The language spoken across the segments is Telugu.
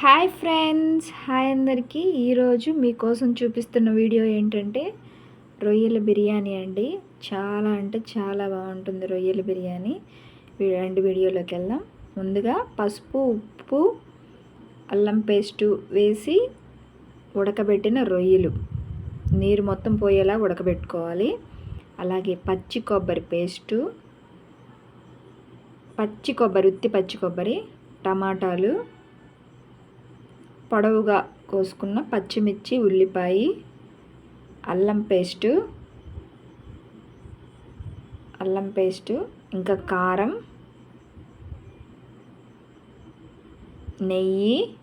హాయ్ ఫ్రెండ్స్ హాయ్ అందరికీ. ఈరోజు మీకోసం చూపిస్తున్న వీడియో ఏంటంటే రొయ్యల బిర్యానీ అండి. చాలా అంటే చాలా బాగుంటుంది రొయ్యల బిర్యానీ. రెండు వీడియోలోకి వెళ్దాం. ముందుగా పసుపు ఉప్పు అల్లం పేస్టు వేసి ఉడకబెట్టిన రొయ్యలు. నీరు మొత్తం పోయేలా ఉడకబెట్టుకోవాలి. అలాగే పచ్చి కొబ్బరి పేస్టు పచ్చి కొబ్బరి ఉత్తి పచ్చి కొబ్బరి టమాటాలు పొడవుగా కోసుకున్న పచ్చిమిర్చి ఉల్లిపాయ అల్లం పేస్టు అల్లం పేస్టు ఇంకా కారం నెయ్యి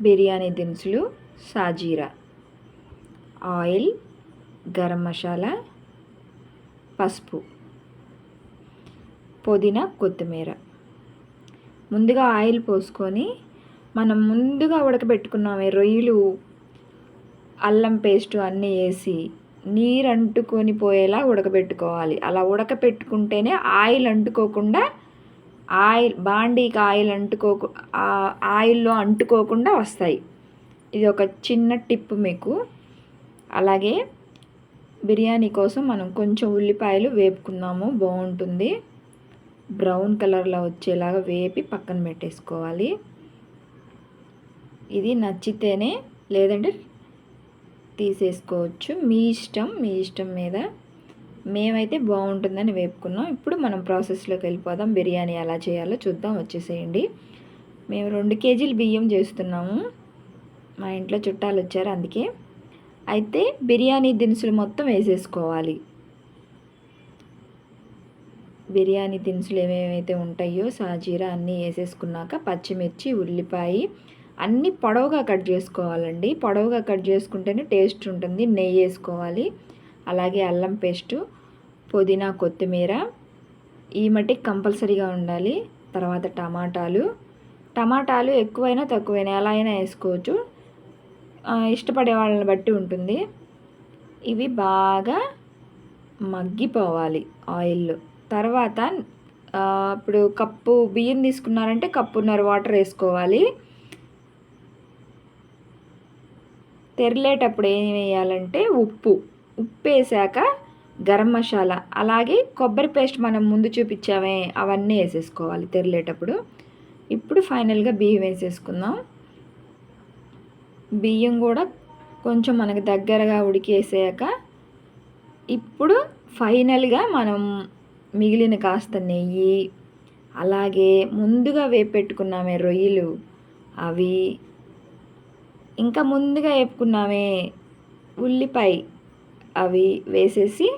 బిర్యానీ దినుసులు సాజీరా ఆయిల్ గరం మసాలా పసుపు పుదీనా కొత్తిమీర. ముందుగా ఆయిల్ పోసుకొని మనం ముందుగా ఉడకబెట్టుకున్నామే రొయ్యలు అల్లం పేస్టు అన్నీ వేసి నీరు అంటుకొని పోయేలా ఉడకబెట్టుకోవాలి. అలా ఉడకబెట్టుకుంటేనే ఆయిల్ అంటుకోకుండా ఆయిల్ బాండీకి ఆయిల్ అంటుకోకు ఆయిల్లో అంటుకోకుండా వస్తాయి. ఇది ఒక చిన్న టిప్ మీకు. అలాగే బిర్యానీ కోసం మనం కొంచెం ఉల్లిపాయలు వేపుకుందాము బాగుంటుంది. బ్రౌన్ కలర్లో వచ్చేలాగా వేపి పక్కన పెట్టేసుకోవాలి. ఇది నచ్చితేనే లేదంటే తీసేసుకోవచ్చు. మీ ఇష్టం మీ ఇష్టం మీద మేమైతే బాగుంటుందని వేపుకున్నాం. ఇప్పుడు మనం ప్రాసెస్లోకి వెళ్ళిపోదాం. బిర్యానీ ఎలా చేయాలో చూద్దాం. వచ్చేసేయండి. మేము రెండు కేజీలు బియ్యం చేస్తున్నాము. మా ఇంట్లో చుట్టాలు వచ్చారు అందుకే. అయితే బిర్యానీ దినుసులు మొత్తం వేసేసుకోవాలి. బిర్యానీ దినుసులు ఏమేమైతే ఉంటాయో సాజీరా అన్నీ వేసేసుకున్నాక పచ్చిమిర్చి ఉల్లిపాయ అన్నీ పొడవుగా కట్ చేసుకోవాలండి. పొడవుగా కట్ చేసుకుంటేనే టేస్ట్ ఉంటుంది. నెయ్యి వేసుకోవాలి. అలాగే అల్లం పేస్టు పుదీనా కొత్తిమీర. ఈ మట్టి కంపల్సరీగా ఉండాలి. తర్వాత టమాటాలు. టమాటాలు ఎక్కువైనా తక్కువైనా ఎలా అయినా వేసుకోవచ్చు. ఇష్టపడే వాళ్ళని బట్టి ఉంటుంది. ఇవి బాగా మగ్గిపోవాలి ఆయిల్లో. తర్వాత ఇప్పుడు కప్పు బియ్యం తీసుకున్నారంటే కప్పున్నర వాటర్ వేసుకోవాలి. తెరలేటప్పుడు ఏం వేయాలంటే ఉప్పు. ఉప్పు వేసాక గరం మసాలా అలాగే కొబ్బరి పేస్ట్ మనం ముందు చూపించామే అవన్నీ వేసేసుకోవాలి తెరలేటప్పుడు. ఇప్పుడు ఫైనల్గా బియ్యం వేసేసుకుందాం. బియ్యం కూడా కొంచెం మనకు దగ్గరగా ఉడికేసాక ఇప్పుడు ఫైనల్గా మనం మిగిలిన కాస్త నెయ్యి అలాగే ముందుగా వేపెట్టుకున్నామే రొయ్యలు అవి ఇంకా ముందుగా వేపుకున్నామే ఉల్లిపాయ అవి వేసేసి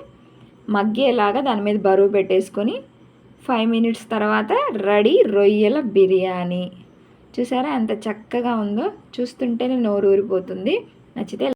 మగ్గేలాగా దాని మీద బరువు పెట్టేసుకొని ఫైవ్ మినిట్స్ తర్వాత రెడీ రొయ్యల బిర్యానీ. చూసారా ఎంత చక్కగా ఉందో? చూస్తుంటేనే నోరు ఊరిపోతుంది నచ్చితే